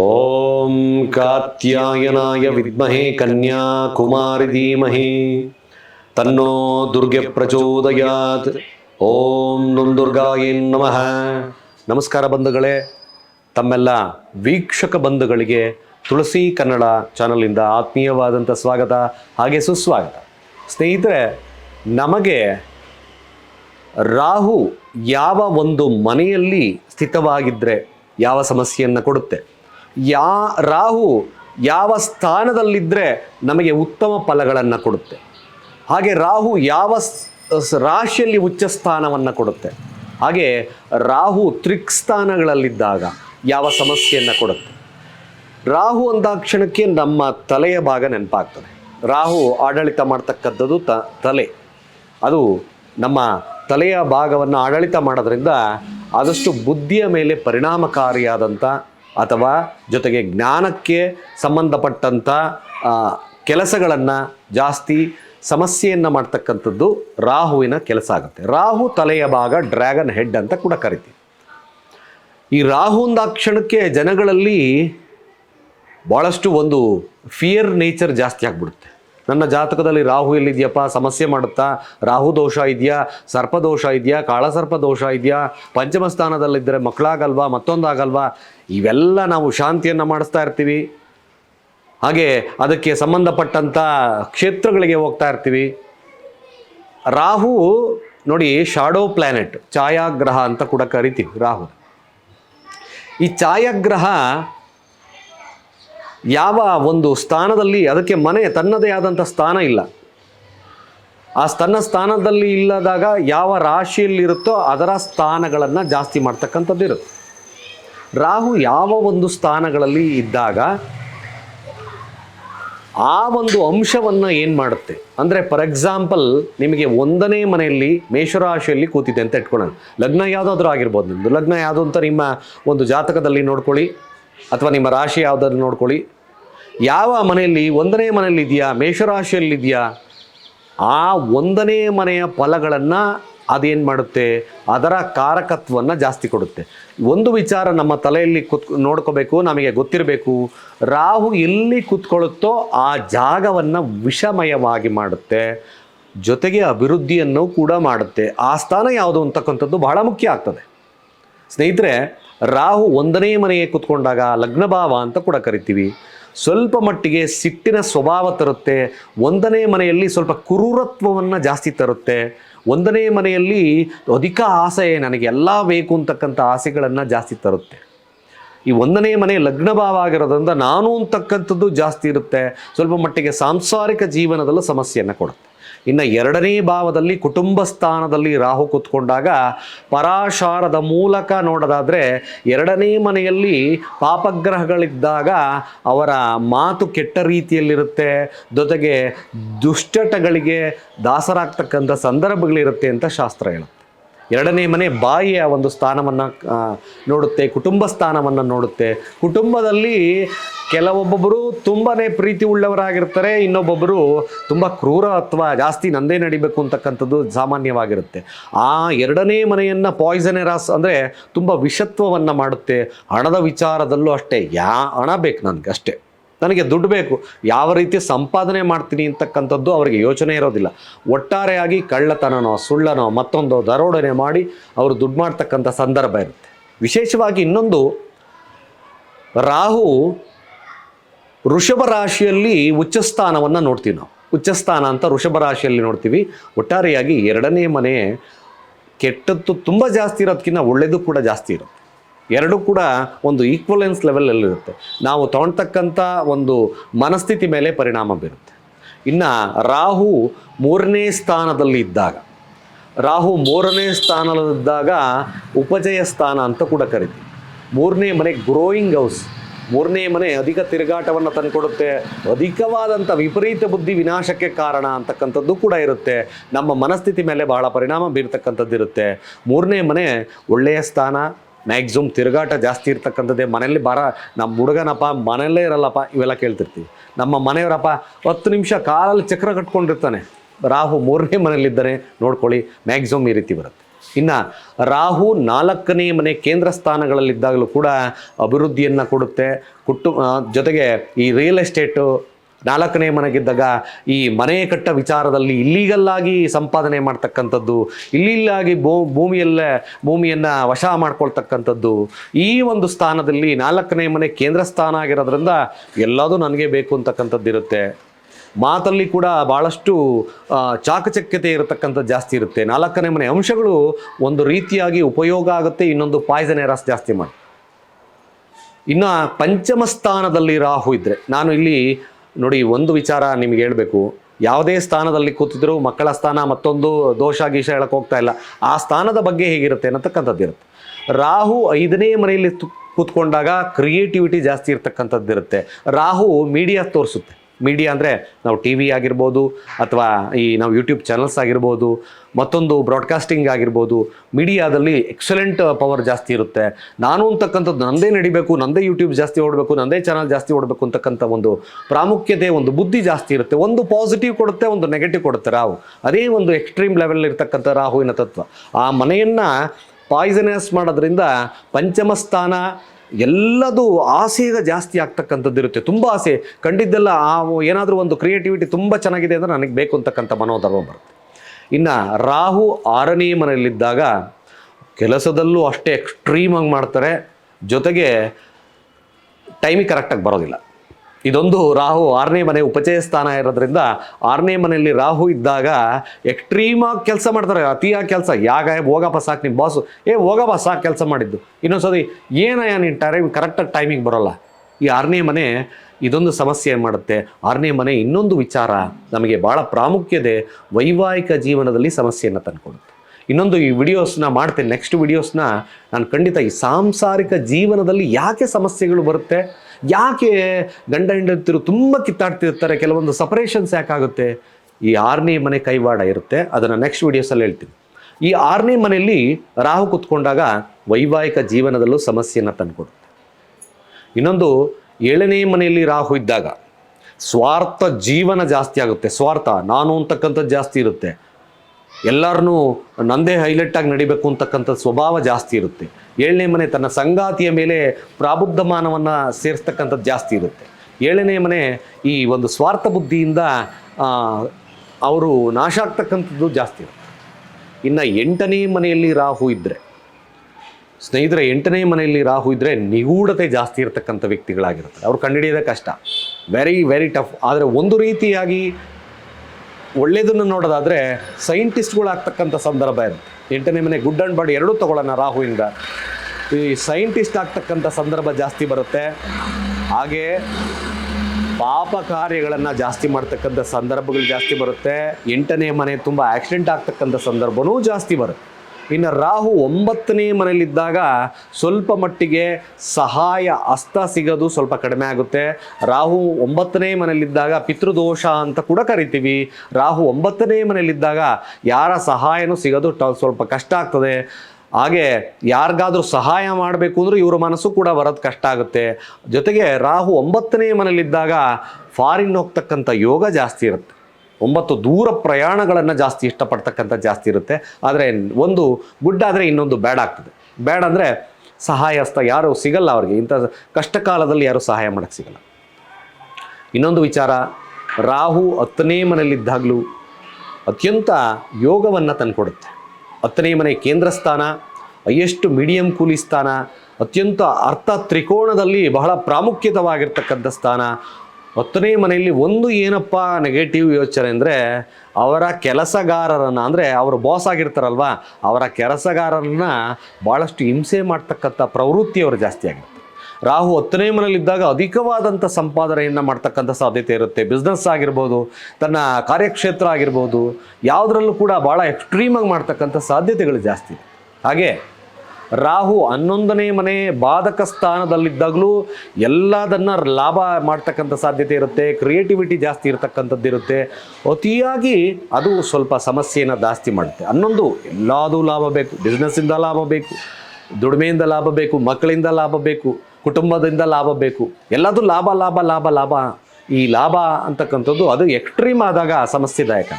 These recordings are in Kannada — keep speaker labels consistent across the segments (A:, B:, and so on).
A: ಓಂ ಕಾತ್ಯಾಯನಾಯ ವಿದ್ಮಹೆ ಕನ್ಯಾ ಕುಮಾರಿ ಧೀಮಹಿ ತನ್ನೋ ದುರ್ಗೆ ಪ್ರಚೋದಯಾತ್ ಓಂ ನುಂದುರ್ಗಾಯ ನಮಃ ನಮಸ್ಕಾರ ಬಂಧುಗಳೇ, ತಮ್ಮೆಲ್ಲ ವೀಕ್ಷಕ ಬಂಧುಗಳಿಗೆ ತುಳಸಿ ಕನ್ನಡ ಚಾನಲಿಂದ ಆತ್ಮೀಯವಾದಂಥ ಸ್ವಾಗತ, ಹಾಗೆ ಸುಸ್ವಾಗತ. ಸ್ನೇಹಿತರೆ, ನಮಗೆ ರಾಹು ಯಾವ ಒಂದು ಮನೆಯಲ್ಲಿ ಸ್ಥಿತವಾಗಿದ್ದರೆ ಯಾವ ಸಮಸ್ಯೆಯನ್ನು ಕೊಡುತ್ತೆ? ಯಾ ರಾಹು ಯಾವ ಸ್ಥಾನದಲ್ಲಿದ್ದರೆ ನಮಗೆ ಉತ್ತಮ ಫಲಗಳನ್ನು ಕೊಡುತ್ತೆ. ಹಾಗೆ ರಾಹು ಯಾವ ರಾಶಿಯಲ್ಲಿ ಉಚ್ಚ ಸ್ಥಾನವನ್ನು ಕೊಡುತ್ತೆ. ಹಾಗೆ ರಾಹು ತ್ರಿಕ್ಸ್ಥಾನಗಳಲ್ಲಿದ್ದಾಗ ಯಾವ ಸಮಸ್ಯೆಯನ್ನು ಕೊಡುತ್ತೆ. ರಾಹು ಅಂದಾಕ್ಷಣಕ್ಕೆ ನಮ್ಮ ತಲೆಯ ಭಾಗ ನೆನಪಾಗ್ತದೆ. ರಾಹು ಆಡಳಿತ ಮಾಡ್ತಕ್ಕಂಥದ್ದು ತ, ತಲೆ. ಅದು ನಮ್ಮ ತಲೆಯ ಭಾಗವನ್ನು ಆಡಳಿತ ಮಾಡೋದ್ರಿಂದ ಆದಷ್ಟು ಬುದ್ಧಿಯ ಮೇಲೆ ಪರಿಣಾಮಕಾರಿಯಾದಂಥ ಅಥವಾ ಜೊತೆಗೆ ಜ್ಞಾನಕ್ಕೆ ಸಂಬಂಧಪಟ್ಟಂಥ ಕೆಲಸಗಳನ್ನು ಜಾಸ್ತಿ ಸಮಸ್ಯೆಯನ್ನು ಮಾಡ್ತಕ್ಕಂಥದ್ದು ರಾಹುವಿನ ಕೆಲಸ ಆಗುತ್ತೆ. ರಾಹು ತಲೆಯ ಭಾಗ ಡ್ರ್ಯಾಗನ್ ಹೆಡ್ ಅಂತ ಕೂಡ ಕರಿತೀವಿ. ಈ ರಾಹು ಕ್ಷಣಕ್ಕೆ ಜನಗಳಲ್ಲಿ ಭಾಳಷ್ಟು ಒಂದು ಫಿಯರ್ ನೇಚರ್ ಜಾಸ್ತಿ ಆಗಿಬಿಡುತ್ತೆ. ನನ್ನ ಜಾತಕದಲ್ಲಿ ರಾಹು ಎಲ್ಲಿದೆಯಪ್ಪ? ಸಮಸ್ಯೆ ಮಾಡುತ್ತಾ? ರಾಹು ದೋಷ ಇದೆಯಾ? ಸರ್ಪದೋಷ ಇದೆಯಾ? ಕಾಳಸರ್ಪ ದೋಷ ಇದೆಯಾ? ಪಂಚಮ ಸ್ಥಾನದಲ್ಲಿದ್ದರೆ ಮಕ್ಕಳಾಗಲ್ವಾ? ಮತ್ತೊಂದಾಗಲ್ವಾ? ಇವೆಲ್ಲ ನಾವು ಶಾಂತಿಯನ್ನು ಮಾಡಿಸ್ತಾ ಇರ್ತೀವಿ. ಹಾಗೆ ಅದಕ್ಕೆ ಸಂಬಂಧಪಟ್ಟಂಥ ಕ್ಷೇತ್ರಗಳಿಗೆ ಹೋಗ್ತಾ ಇರ್ತೀವಿ. ರಾಹು, ನೋಡಿ ಶಾಡೋ ಪ್ಲ್ಯಾನೆಟ್ ಛಾಯಾಗ್ರಹ ಅಂತ ಕೂಡ ಕರಿತೀವಿ, ರಾಹು. ಈ ಛಾಯಾಗ್ರಹ ಯಾವ ಒಂದು ಸ್ಥಾನದಲ್ಲಿ ಅದಕ್ಕೆ ಮನೆ ತನ್ನದೇ ಆದಂಥ ಸ್ಥಾನ ಇಲ್ಲ. ಆ ತನ್ನ ಸ್ಥಾನದಲ್ಲಿ ಇಲ್ಲದಾಗ ಯಾವ ರಾಶಿಯಲ್ಲಿರುತ್ತೋ ಅದರ ಸ್ಥಾನಗಳನ್ನು ಜಾಸ್ತಿ ಮಾಡ್ತಕ್ಕಂಥದ್ದು ಇರುತ್ತೆ. ರಾಹು ಯಾವ ಒಂದು ಸ್ಥಾನಗಳಲ್ಲಿ ಇದ್ದಾಗ ಆ ಒಂದು ಅಂಶವನ್ನು ಏನು ಮಾಡುತ್ತೆ? ಅಂದರೆ ಫಾರ್ ಎಕ್ಸಾಂಪಲ್ ನಿಮಗೆ ಒಂದನೇ ಮನೆಯಲ್ಲಿ ಮೇಷರಾಶಿಯಲ್ಲಿ ಕೂತಿದೆ ಅಂತ ಇಟ್ಕೊಳ್ಳೋಣ. ಲಗ್ನ ಯಾವುದಾದ್ರೂ ಆಗಿರ್ಬೋದು ನಿಮ್ಮದು ಲಗ್ನ ಯಾವುದು ಅಂತ ನಿಮ್ಮ ಒಂದು ಜಾತಕದಲ್ಲಿ ನೋಡ್ಕೊಳ್ಳಿ. ಅಥವಾ ನಿಮ್ಮ ರಾಶಿ ಯಾವುದಾದ್ರು ನೋಡ್ಕೊಳ್ಳಿ. ಯಾವ ಮನೆಯಲ್ಲಿ ಒಂದನೇ ಮನೆಯಲ್ಲಿ ಇದೆಯಾ? ಮೇಷರಾಶಿಯಲ್ಲಿದೆಯಾ? ಆ ಒಂದನೇ ಮನೆಯ ಫಲಗಳನ್ನು ಅದೇನು ಮಾಡುತ್ತೆ? ಅದರ ಕಾರಕತ್ವವನ್ನು ಜಾಸ್ತಿ ಕೊಡುತ್ತೆ. ಒಂದು ವಿಚಾರ ನಮ್ಮ ತಲೆಯಲ್ಲಿ ಕುತ್ ನೋಡ್ಕೋಬೇಕು, ನಮಗೆ ಗೊತ್ತಿರಬೇಕು. ರಾಹು ಎಲ್ಲಿ ಕೂತ್ಕೊಳ್ಳುತ್ತೋ ಆ ಜಾಗವನ್ನು ವಿಷಮಯವಾಗಿ ಮಾಡುತ್ತೆ. ಜೊತೆಗೆ ಅಭಿವೃದ್ಧಿಯನ್ನು ಕೂಡ ಮಾಡುತ್ತೆ. ಆ ಸ್ಥಾನ ಯಾವುದು ಅಂತಕ್ಕಂಥದ್ದು ಬಹಳ ಮುಖ್ಯ ಆಗ್ತದೆ. ಸ್ನೇಹಿತರೆ, ರಾಹು ಒಂದನೇ ಮನೆಗೆ ಕೂತ್ಕೊಂಡಾಗ ಲಗ್ನಭಾವ ಅಂತ ಕೂಡ ಕರಿತೀವಿ. ಸ್ವಲ್ಪ ಮಟ್ಟಿಗೆ ಸಿಟ್ಟಿನ ಸ್ವಭಾವ ತರುತ್ತೆ. ಒಂದನೇ ಮನೆಯಲ್ಲಿ ಸ್ವಲ್ಪ ಕ್ರೂರತ್ವವನ್ನು ಜಾಸ್ತಿ ತರುತ್ತೆ. ಒಂದನೇ ಮನೆಯಲ್ಲಿ ಅಧಿಕ ಆಸೆ ನನಗೆ ಎಲ್ಲ ಬೇಕು ಅಂತಕ್ಕಂಥ ಆಸೆಗಳನ್ನು ಜಾಸ್ತಿ ತರುತ್ತೆ. ಈ ಒಂದನೇ ಮನೆ ಲಗ್ನ ಭಾವ ಆಗಿರೋದ್ರಿಂದ ನಾನು ಅಂತಕ್ಕಂಥದ್ದು ಜಾಸ್ತಿ ಇರುತ್ತೆ. ಸ್ವಲ್ಪ ಮಟ್ಟಿಗೆ ಸಾಂಸಾರಿಕ ಜೀವನದಲ್ಲೂ ಸಮಸ್ಯೆಯನ್ನು ಕೊಡುತ್ತೆ. ಇನ್ನು ಎರಡನೇ ಭಾವದಲ್ಲಿ ಕುಟುಂಬ ಸ್ಥಾನದಲ್ಲಿ ರಾಹು ಕೂತ್ಕೊಂಡಾಗ ಪರಾಶಾರದ ಮೂಲಕ ನೋಡೋದಾದರೆ ಎರಡನೇ ಮನೆಯಲ್ಲಿ ಪಾಪಗ್ರಹಗಳಿದ್ದಾಗ ಅವರ ಮಾತು ಕೆಟ್ಟ ರೀತಿಯಲ್ಲಿರುತ್ತೆ. ಜೊತೆಗೆ ದುಶ್ಚಟಗಳಿಗೆ ದಾಸರಾಗ್ತಕ್ಕಂಥ ಸಂದರ್ಭಗಳಿರುತ್ತೆ ಅಂತ ಶಾಸ್ತ್ರ ಹೇಳುತ್ತೆ. ಎರಡನೇ ಮನೆ ಬಾಯಿಯ ಒಂದು ಸ್ಥಾನವನ್ನು ನೋಡುತ್ತೆ, ಕುಟುಂಬ ಸ್ಥಾನವನ್ನು ನೋಡುತ್ತೆ. ಕುಟುಂಬದಲ್ಲಿ ಕೆಲವೊಬ್ಬೊಬ್ಬರು ತುಂಬಾ ಪ್ರೀತಿ ಉಳ್ಳವರಾಗಿರ್ತಾರೆ ಇನ್ನೊಬ್ಬೊಬ್ಬರು ತುಂಬ ಕ್ರೂರ ಅಥವಾ ಜಾಸ್ತಿ ನಂದೇ ನಡಿಬೇಕು ಅಂತಕ್ಕಂಥದ್ದು ಸಾಮಾನ್ಯವಾಗಿರುತ್ತೆ. ಆ ಎರಡನೇ ಮನೆಯನ್ನು ಪಾಯ್ಸನೆರಾಸ್ ಅಂದರೆ ತುಂಬ ವಿಷತ್ವವನ್ನು ಮಾಡುತ್ತೆ. ಹಣದ ವಿಚಾರದಲ್ಲೂ ಅಷ್ಟೇ, ಯಾ, ಹಣ ಬೇಕು ನನಗೆ ಅಷ್ಟೇ ನನಗೆ ದುಡ್ಡು ಬೇಕು. ಯಾವ ರೀತಿ ಸಂಪಾದನೆ ಮಾಡ್ತೀನಿ ಅಂತಕ್ಕಂಥದ್ದು ಅವರಿಗೆ ಯೋಚನೆ ಇರೋದಿಲ್ಲ. ಒಟ್ಟಾರೆಯಾಗಿ ಕಳ್ಳತನನೋ, ಸುಳ್ಳನೋ, ಮತ್ತೊಂದು ದರೋಡನೆ ಮಾಡಿ ಅವರು ದುಡ್ಡು ಮಾಡ್ತಕ್ಕಂಥ ಸಂದರ್ಭ ಇರುತ್ತೆ. ವಿಶೇಷವಾಗಿ ಇನ್ನೊಂದು, ರಾಹು ಋಷಭ ರಾಶಿಯಲ್ಲಿ ಉಚ್ಚಸ್ಥಾನವನ್ನು ನೋಡ್ತೀವಿ ನಾವು. ಉಚ್ಚಸ್ಥಾನ ಅಂತ ಋಷಭ ರಾಶಿಯಲ್ಲಿ ನೋಡ್ತೀವಿ. ಒಟ್ಟಾರೆಯಾಗಿ ಎರಡನೇ ಮನೆ ಕೆಟ್ಟದ್ದು ತುಂಬ ಜಾಸ್ತಿ ಇರೋದಕ್ಕಿಂತ ಒಳ್ಳೆಯದು ಕೂಡ ಜಾಸ್ತಿ ಇರುತ್ತೆ. ಎರಡೂ ಕೂಡ ಒಂದು ಈಕ್ವಲೆನ್ಸ್ ಲೆವೆಲಲ್ಲಿರುತ್ತೆ ನಾವು ತೊಗೊಳ್ತಕ್ಕಂಥ ಒಂದು ಮನಸ್ಥಿತಿ ಮೇಲೆ ಪರಿಣಾಮ ಬೀರುತ್ತೆ. ಇನ್ನು ರಾಹು ಮೂರನೇ ಸ್ಥಾನದಲ್ಲಿ ಇದ್ದಾಗ, ರಾಹು ಮೂರನೇ ಸ್ಥಾನದಲ್ಲಿದ್ದಾಗ ಉಪಜಯ ಸ್ಥಾನ ಅಂತ ಕೂಡ ಕರಿತೀವಿ. ಮೂರನೇ ಮನೆ ಗ್ರೋಯಿಂಗ್ ಹೌಸ್ ಮೂರನೇ ಮನೆ ಅಧಿಕ ತಿರುಗಾಟವನ್ನು ತಂದುಕೊಡುತ್ತೆ, ಅಧಿಕವಾದಂಥ ವಿಪರೀತ ಬುದ್ಧಿ ವಿನಾಶಕ್ಕೆ ಕಾರಣ ಅಂತಕ್ಕಂಥದ್ದು ಕೂಡ ಇರುತ್ತೆ. ನಮ್ಮ ಮನಸ್ಥಿತಿ ಮೇಲೆ ಬಹಳ ಪರಿಣಾಮ ಬೀರ್ತಕ್ಕಂಥದ್ದು ಇರುತ್ತೆ ಮೂರನೇ ಮನೆ ಒಳ್ಳೆಯ ಸ್ಥಾನ ಮ್ಯಾಕ್ಸಿಮಮ್ ತಿರುಗಾಟ ಜಾಸ್ತಿ ಇರ್ತಕ್ಕಂಥದ್ದೇ ಮನೇಲಿ ಬರ ನಮ್ಮ ಹುಡುಗನಪ್ಪ ಮನೆಯಲ್ಲೇ ಇರಲ್ಲಪ್ಪ, ಇವೆಲ್ಲ ಕೇಳ್ತಿರ್ತೀವಿ. ನಮ್ಮ ಮನೆಯವರಪ್ಪ ಹತ್ತು ನಿಮಿಷ ಕಾಲಲ್ಲಿ ಚಕ್ರ ಕಟ್ಕೊಂಡಿರ್ತಾನೆ. ರಾಹು ಮೂರನೇ ಮನೆಯಲ್ಲಿದ್ದಾನೆ, ನೋಡ್ಕೊಳ್ಳಿ ಮ್ಯಾಕ್ಸಿಮಮ್ ಈ ರೀತಿ ಬರುತ್ತೆ. ಇನ್ನು ರಾಹು ನಾಲ್ಕನೇ ಮನೆ ಕೇಂದ್ರ ಸ್ಥಾನಗಳಲ್ಲಿದ್ದಾಗಲೂ ಕೂಡ ಅಭಿವೃದ್ಧಿಯನ್ನು ಕೊಡುತ್ತೆ. ಕುಟುಂಬ, ಜೊತೆಗೆ ಈ ರಿಯಲ್ ಎಸ್ಟೇಟು ನಾಲ್ಕನೇ ಮನೆಗಿದ್ದಾಗ ಈ ಮನೆ ಕಟ್ಟ ವಿಚಾರದಲ್ಲಿ ಇಲ್ಲೀಗಲ್ಲಾಗಿ ಸಂಪಾದನೆ ಮಾಡ್ತಕ್ಕಂಥದ್ದು, ಇಲ್ಲಿಲ್ಲಾಗಿ ಭೂ, ಭೂಮಿಯಲ್ಲೇ, ಭೂಮಿಯನ್ನು ವಶ ಮಾಡ್ಕೊಳ್ತಕ್ಕಂಥದ್ದು, ಈ ಒಂದು ಸ್ಥಾನದಲ್ಲಿ ನಾಲ್ಕನೇ ಮನೆ ಕೇಂದ್ರ ಸ್ಥಾನ ಆಗಿರೋದ್ರಿಂದ ಎಲ್ಲದೂ ನನಗೆ ಬೇಕು ಅಂತಕ್ಕಂಥದ್ದು ಇರುತ್ತೆ. ಮಾತಲ್ಲಿ ಕೂಡ ಭಾಳಷ್ಟು ಚಾಕಚಕ್ಯತೆ ಇರತಕ್ಕಂಥ ಜಾಸ್ತಿ ಇರುತ್ತೆ. ನಾಲ್ಕನೇ ಮನೆ ಅಂಶಗಳು ಒಂದು ರೀತಿಯಾಗಿ ಉಪಯೋಗ ಆಗುತ್ತೆ, ಇನ್ನೊಂದು ಪಾಯ್ಸನ್ ಎರಸ್ ಜಾಸ್ತಿ ಮಾಡಿ. ಇನ್ನು ಪಂಚಮ ಸ್ಥಾನದಲ್ಲಿ ರಾಹು ಇದ್ದರೆ ನಾನು ಇಲ್ಲಿ ನೋಡಿ, ಒಂದು ವಿಚಾರ ನಿಮ್ಗೆ ಹೇಳಬೇಕು. ಯಾವುದೇ ಸ್ಥಾನದಲ್ಲಿ ಕೂತಿದ್ರು ಮಕ್ಕಳ ಸ್ಥಾನ ಮತ್ತೊಂದು ದೋಷ ಗೀಷ ಹೇಳಕ್ಕೆ ಹೋಗ್ತಾ ಇಲ್ಲ. ಆ ಸ್ಥಾನದ ಬಗ್ಗೆ ಹೇಗಿರುತ್ತೆ ಅನ್ನತಕ್ಕಂಥದ್ದು ಇರುತ್ತೆ. ರಾಹು ಐದನೇ ಮನೆಯಲ್ಲಿ ಕೂತ್ಕೊಂಡಾಗ ಕ್ರಿಯೇಟಿವಿಟಿ ಜಾಸ್ತಿ ಇರ್ತಕ್ಕಂಥದ್ದು ಇರುತ್ತೆ. ರಾಹು ಮೀಡಿಯಾ ತೋರಿಸುತ್ತೆ. ಮೀಡಿಯಾ ಅಂದರೆ ನಾವು ಟಿ ವಿ ಆಗಿರ್ಬೋದು ಅಥವಾ ಈ ನಾವು ಯೂಟ್ಯೂಬ್ ಚಾನಲ್ಸ್ ಆಗಿರ್ಬೋದು, ಮತ್ತೊಂದು ಬ್ರಾಡ್ಕಾಸ್ಟಿಂಗ್ ಆಗಿರ್ಬೋದು ಮೀಡಿಯಾದಲ್ಲಿ ಎಕ್ಸಲೆಂಟ್ ಪವರ್ ಜಾಸ್ತಿ ಇರುತ್ತೆ. ನಾನು ಅಂತಕ್ಕಂಥದ್ದು ನಂದೇ ನಡಿಬೇಕು, ನಂದೇ ಯೂಟ್ಯೂಬ್ ಜಾಸ್ತಿ ಓಡಬೇಕು, ನಂದೇ ಚಾನಲ್ ಜಾಸ್ತಿ ಓಡಬೇಕು ಅಂತಕ್ಕಂಥ ಒಂದು ಪ್ರಾಮುಖ್ಯತೆ, ಒಂದು ಬುದ್ಧಿ ಜಾಸ್ತಿ ಇರುತ್ತೆ. ಒಂದು ಪಾಸಿಟಿವ್ ಕೊಡುತ್ತೆ, ಒಂದು ನೆಗೆಟಿವ್ ಕೊಡುತ್ತೆ ರಾಹು. ಅದೇ ಒಂದು ಎಕ್ಸ್ಟ್ರೀಮ್ ಲೆವೆಲ್ ಇರ್ತಕ್ಕಂಥ ರಾಹುವಿನ ತತ್ವ. ಆ ಮನೆಯನ್ನು ಪಾಯ್ಸನಸ್ ಮಾಡೋದ್ರಿಂದ ಪಂಚಮ ಎಲ್ಲದು ಆಸೆಗ ಜಾಸ್ತಿ ಆಗ್ತಕ್ಕಂಥದ್ದು ಇರುತ್ತೆ. ತುಂಬ ಆಸೆ. ಕಂಡಿದ್ದೆಲ್ಲ ಆ ಏನಾದರೂ ಒಂದು ಕ್ರಿಯೇಟಿವಿಟಿ ತುಂಬ ಚೆನ್ನಾಗಿದೆ ಅಂದರೆ ನನಗೆ ಬೇಕು ಅಂತಕ್ಕಂಥ ಮನೋಧರ್ಮ ಬರುತ್ತೆ. ಇನ್ನು ರಾಹು ಆರನೇ ಮನೆಯಲ್ಲಿದ್ದಾಗ ಕೆಲಸದಲ್ಲೂ ಅಷ್ಟೇ ಎಕ್ಸ್ಟ್ರೀಮಾಗಿ ಮಾಡ್ತಾರೆ. ಜೊತೆಗೆ ಟೈಮಿಗೆ ಕರೆಕ್ಟಾಗಿ ಬರೋದಿಲ್ಲ. ಇದೊಂದು ರಾಹು ಆರನೇ ಮನೆ ಉಪಚಯ ಸ್ಥಾನ ಇರೋದ್ರಿಂದ ಆರನೇ ಮನೆಯಲ್ಲಿ ರಾಹು ಇದ್ದಾಗ ಎಕ್ಸ್ಟ್ರೀಮಾಗಿ ಕೆಲಸ ಮಾಡ್ತಾರೆ ಅತಿಯಾಗಿ ಕೆಲಸ. ಯಾಗ ಹೋಗಪ್ಪ ಸಾಕು ನಿಮ್ಮ ಬಾಸು ಏ, ಹೋಗಪ್ಪ ಸಾಕು ಕೆಲಸ ಮಾಡಿದ್ದು. ಇನ್ನೊಂದ್ಸತಿ ಏನಯ್ಯ ನೀನು ಟೈಮ್ ಕರೆಕ್ಟಾಗಿ ಟೈಮಿಗೆ ಬರೋಲ್ಲ. ಈ ಆರನೇ ಮನೆ ಇದೊಂದು ಸಮಸ್ಯೆ ಮಾಡುತ್ತೆ. ಆರನೇ ಮನೆ ಇನ್ನೊಂದು ವಿಚಾರ ನಮಗೆ ಭಾಳ ಪ್ರಾಮುಖ್ಯತೆ ವೈವಾಹಿಕ ಜೀವನದಲ್ಲಿ ಸಮಸ್ಯೆಯನ್ನು ತಂದುಕೊಡುತ್ತೆ. ಇನ್ನೊಂದು ಈ ವಿಡಿಯೋಸ್ನ ಮಾಡ್ತೇನೆ ನೆಕ್ಸ್ಟ್ ವಿಡಿಯೋಸ್ನ ನಾನು ಖಂಡಿತ ಈ ಸಾಂಸಾರಿಕ ಜೀವನದಲ್ಲಿ ಯಾಕೆ ಸಮಸ್ಯೆಗಳು ಬರುತ್ತೆ? ಯಾಕೆ ಗಂಡ ಹೆಂಡತಿರು ತುಂಬ ಕಿತ್ತಾಡ್ತಿರ್ತಾರೆ? ಕೆಲವೊಂದು ಸಪರೇಷನ್ಸ್ ಯಾಕಾಗುತ್ತೆ? ಈ ಆರನೇ ಮನೆ ಕೈವಾಡ ಇರುತ್ತೆ. ಅದನ್ನು ನೆಕ್ಸ್ಟ್ ವಿಡಿಯೋಸಲ್ಲಿ ಹೇಳ್ತೀನಿ. ಈ ಆರನೇ ಮನೆಯಲ್ಲಿ ರಾಹು ಕುತ್ಕೊಂಡಾಗ ವೈವಾಹಿಕ ಜೀವನದಲ್ಲೂ ಸಮಸ್ಯೆಯನ್ನು ತಂದುಕೊಡುತ್ತೆ. ಇನ್ನೊಂದು, ಏಳನೇ ಮನೆಯಲ್ಲಿ ರಾಹು ಇದ್ದಾಗ ಸ್ವಾರ್ಥ ಜೀವನ ಜಾಸ್ತಿ ಆಗುತ್ತೆ. ಸ್ವಾರ್ಥ, ನಾನು ಅಂತಕ್ಕಂಥದ್ದು ಜಾಸ್ತಿ ಇರುತ್ತೆ. ಎಲ್ಲರನ್ನೂ ನಂದೇ ಹೈಲೈಟ್ ಆಗಿ ನಡಿಬೇಕು ಅಂತಕ್ಕಂಥ ಸ್ವಭಾವ ಜಾಸ್ತಿ ಇರುತ್ತೆ. ಏಳನೇ ಮನೆ ತನ್ನ ಸಂಗಾತಿಯ ಮೇಲೆ ಪ್ರಾಬುದ್ಧಮಾನವನ್ನು ಸೇರಿಸ್ತಕ್ಕಂಥದ್ದು ಜಾಸ್ತಿ ಇರುತ್ತೆ. ಏಳನೇ ಮನೆ ಈ ಒಂದು ಸ್ವಾರ್ಥ ಬುದ್ಧಿಯಿಂದ ಅವರು ನಾಶ ಆಗ್ತಕ್ಕಂಥದ್ದು ಜಾಸ್ತಿ ಇರುತ್ತೆ. ಇನ್ನು ಎಂಟನೇ ಮನೆಯಲ್ಲಿ ರಾಹು ಇದ್ದರೆ ಸ್ನೇಹಿತರ, ಎಂಟನೇ ಮನೆಯಲ್ಲಿ ರಾಹು ಇದ್ದರೆ ನಿಗೂಢತೆ ಜಾಸ್ತಿ ಇರತಕ್ಕಂಥ ವ್ಯಕ್ತಿಗಳಾಗಿರ್ತಾರೆ. ಅವ್ರು ಕಂಡುಹಿಡಿಯೋದೇ ಕಷ್ಟ. ವೆರಿ ವೆರಿ ಟಫ್ ಆದರೆ ಒಂದು ರೀತಿಯಾಗಿ ಒಳ್ಳೆಯದನ್ನು ನೋಡೋದಾದರೆ ಸೈಂಟಿಸ್ಟ್ಗಳಾಗ್ತಕ್ಕಂಥ ಸಂದರ್ಭ ಇದೆ ಎಂಟನೇ ಮನೆ ಗುಡ್ ಆ್ಯಂಡ್ ಬಾಡ್ ಎರಡೂ ತಗೊಳ್ಳೋಣ ರಾಹುವಿಂದ. ಈ ಸೈಂಟಿಸ್ಟ್ ಆಗ್ತಕ್ಕಂಥ ಸಂದರ್ಭ ಜಾಸ್ತಿ ಬರುತ್ತೆ. ಹಾಗೆ ಪಾಪ ಕಾರ್ಯಗಳನ್ನು ಜಾಸ್ತಿ ಮಾಡ್ತಕ್ಕಂಥ ಸಂದರ್ಭಗಳು ಜಾಸ್ತಿ ಬರುತ್ತೆ. ಎಂಟನೇ ಮನೆ ತುಂಬ ಆಕ್ಸಿಡೆಂಟ್ ಆಗ್ತಕ್ಕಂಥ ಸಂದರ್ಭವೂ ಜಾಸ್ತಿ ಬರುತ್ತೆ. ಇನ್ನು ರಾಹು ಒಂಬತ್ತನೇ ಮನೆಯಲ್ಲಿದ್ದಾಗ ಸ್ವಲ್ಪ ಮಟ್ಟಿಗೆ ಸಹಾಯ, ಅಸ್ತ ಸಿಗೋದು ಸ್ವಲ್ಪ ಕಡಿಮೆ ಆಗುತ್ತೆ. ರಾಹು ಒಂಬತ್ತನೇ ಮನೆಯಲ್ಲಿದ್ದಾಗ ಪಿತೃದೋಷ ಅಂತ ಕೂಡ ಕರಿತೀವಿ. ರಾಹು ಒಂಬತ್ತನೇ ಮನೆಯಲ್ಲಿದ್ದಾಗ ಯಾರ ಸಹಾಯನೂ ಸಿಗೋದು ಸ್ವಲ್ಪ ಕಷ್ಟ ಆಗ್ತದೆ. ಹಾಗೆ ಯಾರಿಗಾದರೂ ಸಹಾಯ ಮಾಡಬೇಕು ಅಂದ್ರೆ ಇವ್ರ ಮನಸ್ಸು ಕೂಡ ಬರೋದು ಕಷ್ಟ ಆಗುತ್ತೆ. ಜೊತೆಗೆ ರಾಹು ಒಂಬತ್ತನೇ ಮನೆಯಲ್ಲಿದ್ದಾಗ ಫಾರಿನ್ ಹೋಗ್ತಕ್ಕಂಥ ಯೋಗ ಜಾಸ್ತಿ ಇರುತ್ತೆ. ಒಂಬತ್ತು ದೂರ ಪ್ರಯಾಣಗಳನ್ನು ಜಾಸ್ತಿ ಇಷ್ಟಪಡ್ತಕ್ಕಂಥ ಜಾಸ್ತಿ ಇರುತ್ತೆ. ಆದರೆ ಒಂದು ಗುಡ್ ಆದರೆ ಇನ್ನೊಂದು ಬ್ಯಾಡ್ ಆಗ್ತದೆ. ಬ್ಯಾಡ್ ಅಂದರೆ ಸಹಾಯಸ್ತ ಯಾರು ಸಿಗಲ್ಲ ಅವ್ರಿಗೆ. ಇಂಥ ಕಷ್ಟ ಕಾಲದಲ್ಲಿ ಯಾರು ಸಹಾಯ ಮಾಡೋಕ್ಕೆ ಸಿಗಲ್ಲ. ಇನ್ನೊಂದು ವಿಚಾರ, ರಾಹು ಹತ್ತನೇ ಮನೆಯಲ್ಲಿದ್ದಾಗಲೂ ಅತ್ಯಂತ ಯೋಗವನ್ನು ತಂದುಕೊಡುತ್ತೆ. ಹತ್ತನೇ ಮನೆ ಕೇಂದ್ರ ಸ್ಥಾನ ಅಯ್ಯಷ್ಟು ಮೀಡಿಯಂ ಕೂಲಿ ಸ್ಥಾನ, ಅತ್ಯಂತ ಅರ್ಥ ತ್ರಿಕೋಣದಲ್ಲಿ ಬಹಳ ಪ್ರಾಮುಖ್ಯತವಾಗಿರ್ತಕ್ಕಂಥ ಸ್ಥಾನ ಹತ್ತನೇ ಮನೆಯಲ್ಲಿ ಒಂದು ಏನಪ್ಪ ನೆಗೆಟಿವ್ ಯೋಚನೆ ಅಂದರೆ ಅವರ ಕೆಲಸಗಾರರನ್ನು, ಅಂದರೆ ಅವರು ಬಾಸ್ ಆಗಿರ್ತಾರಲ್ವ, ಅವರ ಕೆಲಸಗಾರರನ್ನ ಭಾಳಷ್ಟು ಹಿಂಸೆ ಮಾಡ್ತಕ್ಕಂಥ ಪ್ರವೃತ್ತಿ ಅವರು ಜಾಸ್ತಿ ಆಗಿರುತ್ತೆ ರಾಹು ಹತ್ತನೇ ಮನೆಯಲ್ಲಿದ್ದಾಗ ಅಧಿಕವಾದಂಥ ಸಂಪಾದನೆಯನ್ನು ಮಾಡ್ತಕ್ಕಂಥ ಸಾಧ್ಯತೆ ಇರುತ್ತೆ. ಬಿಸ್ನೆಸ್ ಆಗಿರ್ಬೋದು, ತನ್ನ ಕಾರ್ಯಕ್ಷೇತ್ರ ಆಗಿರ್ಬೋದು, ಯಾವುದರಲ್ಲೂ ಕೂಡ ಭಾಳ ಎಕ್ಸ್ಟ್ರೀಮಾಗಿ ಮಾಡ್ತಕ್ಕಂಥ ಸಾಧ್ಯತೆಗಳು ಜಾಸ್ತಿ ಹಾಗೆ ರಾಹು ಹನ್ನೊಂದನೇ ಮನೆ ಬಾಧಕ ಸ್ಥಾನದಲ್ಲಿದ್ದಾಗಲೂ ಎಲ್ಲದನ್ನ ಲಾಭ ಮಾಡ್ತಕ್ಕಂಥ ಸಾಧ್ಯತೆ ಇರುತ್ತೆ ಕ್ರಿಯೇಟಿವಿಟಿ ಜಾಸ್ತಿ ಇರತಕ್ಕಂಥದ್ದು ಇರುತ್ತೆ. ಅತಿಯಾಗಿ ಅದು ಸ್ವಲ್ಪ ಸಮಸ್ಯೆಯನ್ನು ಜಾಸ್ತಿ ಮಾಡುತ್ತೆ. ಹನ್ನೊಂದು, ಎಲ್ಲದೂ ಲಾಭ ಬೇಕು. ಬಿಸ್ನೆಸ್ಸಿಂದ ಲಾಭ ಬೇಕು. ದುಡಿಮೆಯಿಂದ ಲಾಭ ಬೇಕು. ಮಕ್ಕಳಿಂದ ಲಾಭ ಬೇಕು. ಕುಟುಂಬದಿಂದ ಲಾಭ ಬೇಕು. ಎಲ್ಲದೂ ಲಾಭ ಲಾಭ ಲಾಭ ಲಾಭ. ಈ ಲಾಭ ಅಂತಕ್ಕಂಥದ್ದು ಅದು ಎಕ್ಸ್ಟ್ರೀಮ್ ಆದಾಗ ಸಮಸ್ಯೆದಾಯಕ.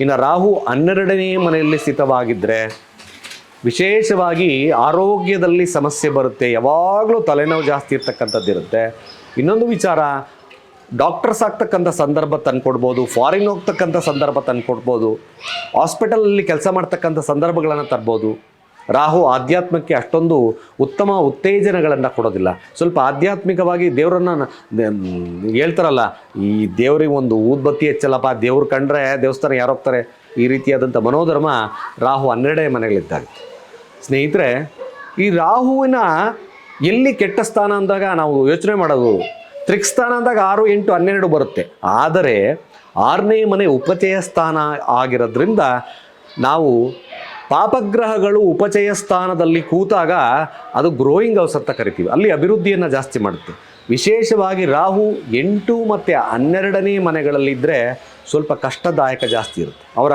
A: ಇನ್ನು ರಾಹು ಹನ್ನೆರಡನೇ ಮನೆಯಲ್ಲಿ ಸ್ಥಿತವಾಗಿದ್ದರೆ ವಿಶೇಷವಾಗಿ ಆರೋಗ್ಯದಲ್ಲಿ ಸಮಸ್ಯೆ ಬರುತ್ತೆ, ಯಾವಾಗಲೂ ತಲೆನೋವು ಜಾಸ್ತಿ ಇರ್ತಕ್ಕಂಥದ್ದು ಇರುತ್ತೆ. ಇನ್ನೊಂದು ವಿಚಾರ, ಡಾಕ್ಟರ್ಸ್ ಆಗ್ತಕ್ಕಂಥ ಸಂದರ್ಭ ತಂದ್ಕೊಡ್ಬೋದು, ಫಾರಿನ್ ಹೋಗ್ತಕ್ಕಂಥ ಸಂದರ್ಭ ತಂದುಕೊಡ್ಬೋದು, ಹಾಸ್ಪಿಟಲಲ್ಲಿ ಕೆಲಸ ಮಾಡ್ತಕ್ಕಂಥ ಸಂದರ್ಭಗಳನ್ನು ತರ್ಬೋದು. ರಾಹು ಆಧ್ಯಾತ್ಮಕ್ಕೆ ಅಷ್ಟೊಂದು ಉತ್ತಮ ಉತ್ತೇಜನಗಳನ್ನು ಕೊಡೋದಿಲ್ಲ. ಸ್ವಲ್ಪ ಆಧ್ಯಾತ್ಮಿಕವಾಗಿ ದೇವರನ್ನ ಹೇಳ್ತಾರಲ್ಲ, ಈ ದೇವ್ರಿಗೆ ಒಂದು ಊದ್ಬತ್ತಿ ಹೆಚ್ಚಲ್ಲಪ್ಪ, ದೇವ್ರು ಕಂಡ್ರೆ ದೇವಸ್ಥಾನ ಯಾರು ಹೋಗ್ತಾರೆ? ಈ ರೀತಿಯಾದಂಥ ಮನೋಧರ್ಮ ರಾಹು ಹನ್ನೆರಡೇ ಮನೆಗಳಿದ್ದಾಗ ಸ್ನೇಹಿತರೆ, ಈ ರಾಹುವಿನ ಎಲ್ಲಿ ಕೆಟ್ಟ ಸ್ಥಾನ ಅಂದಾಗ ನಾವು ಯೋಚನೆ ಮಾಡೋದು ತ್ರಿಕ್ಸ್ಥಾನ ಅಂದಾಗ ಆರು ಎಂಟು ಹನ್ನೆರಡು ಬರುತ್ತೆ. ಆದರೆ, ಆರನೇ ಮನೆ ಉಪಚಯ ಸ್ಥಾನ ಆಗಿರೋದ್ರಿಂದ ನಾವು ಪಾಪಗ್ರಹಗಳು ಉಪಚಯ ಸ್ಥಾನದಲ್ಲಿ ಕೂತಾಗ ಅದು ಗ್ರೋಯಿಂಗ್ ಹೌಸ್ ಅಂತ ಕರಿತೀವಿ. ಅಲ್ಲಿ ಅಭಿವೃದ್ಧಿಯನ್ನು ಜಾಸ್ತಿ ಮಾಡುತ್ತೆ. ವಿಶೇಷವಾಗಿ ರಾಹು ಎಂಟು ಮತ್ತು ಹನ್ನೆರಡನೇ ಮನೆಗಳಲ್ಲಿದ್ದರೆ ಸ್ವಲ್ಪ ಕಷ್ಟದಾಯಕ ಜಾಸ್ತಿ ಇರುತ್ತೆ. ಅವರ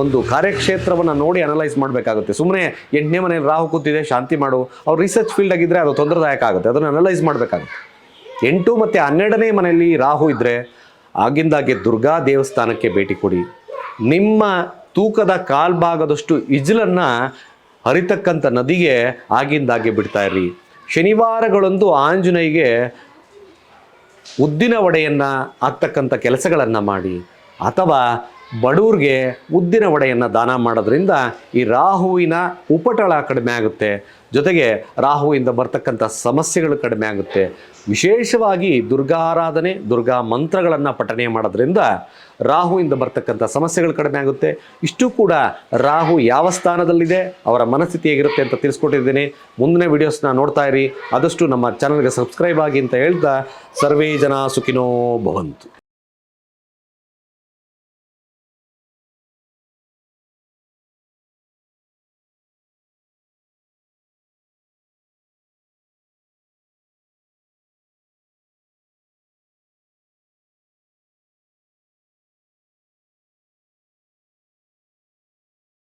A: ಒಂದು ಕಾರ್ಯಕ್ಷೇತ್ರವನ್ನು ನೋಡಿ ಅನಲೈಸ್ ಮಾಡಬೇಕಾಗುತ್ತೆ. ಸುಮ್ಮನೆ ಎಂಟನೇ ಮನೆಯಲ್ಲಿ ರಾಹು ಕೂತಿದೆ, ಶಾಂತಿ ಮಾಡು. ಅವ್ರು ರಿಸರ್ಚ್ ಫೀಲ್ಡ್ ಆಗಿದ್ದರೆ ಅದು ತೊಂದರೆದಾಯಕ ಆಗುತ್ತೆ. ಅದನ್ನು ಅನಲೈಸ್ ಮಾಡಬೇಕಾಗುತ್ತೆ. ಎಂಟು ಮತ್ತು ಹನ್ನೆರಡನೇ ಮನೆಯಲ್ಲಿ ರಾಹು ಇದ್ದರೆ ಆಗಿಂದಾಗೆ ದುರ್ಗಾ ದೇವಸ್ಥಾನಕ್ಕೆ ಭೇಟಿ ಕೊಡಿ. ನಿಮ್ಮ ತೂಕದ ಕಾಲ್ಭಾಗದಷ್ಟು ಇಜ್ಲನ್ನು ಹರಿತಕ್ಕಂಥ ನದಿಗೆ ಆಗಿಂದಾಗೆ ಬಿಡ್ತಾ ಇರ್ರಿ. ಶನಿವಾರಗಳಂದು ಆಂಜನೇಯಿಗೆ ಉದ್ದಿನ ವಡೆಯನ್ನು ಹಾಕ್ತಕ್ಕಂಥ ಕೆಲಸಗಳನ್ನು ಮಾಡಿ ಅಥವಾ ಬಡವ್ರಿಗೆ ಉದ್ದಿನ ವಡೆಯನ್ನು ದಾನ ಮಾಡೋದ್ರಿಂದ ಈ ರಾಹುವಿನ ಉಪಟಳ ಕಡಿಮೆ ಆಗುತ್ತೆ. ಜೊತೆಗೆ ರಾಹುವಿಂದ ಬರ್ತಕ್ಕಂಥ ಸಮಸ್ಯೆಗಳು ಕಡಿಮೆ ಆಗುತ್ತೆ. ವಿಶೇಷವಾಗಿ ದುರ್ಗಾರಾಧನೆ, ದುರ್ಗಾ ಮಂತ್ರಗಳನ್ನು ಪಠನೆ ಮಾಡೋದ್ರಿಂದ ರಾಹುವಿಂದ ಬರ್ತಕ್ಕಂಥ ಸಮಸ್ಯೆಗಳು ಕಡಿಮೆ ಆಗುತ್ತೆ. ಇಷ್ಟು ಕೂಡ ರಾಹು ಯಾವ ಸ್ಥಾನದಲ್ಲಿದೆ, ಅವರ ಮನಸ್ಥಿತಿ ಹೇಗಿರುತ್ತೆ ಅಂತ ತಿಳಿಸ್ಕೊಟ್ಟಿದ್ದೀನಿ. ಮುಂದಿನ ವಿಡಿಯೋಸ್ನ ನೋಡ್ತಾ ಇರಿ. ಆದಷ್ಟು ನಮ್ಮ ಚಾನಲ್ಗೆ ಸಬ್ಸ್ಕ್ರೈಬ್ ಆಗಿ ಅಂತ ಹೇಳ್ತಾ, ಸರ್ವೇ ಜನ ಸುಖಿನೋ ಭವಂತು.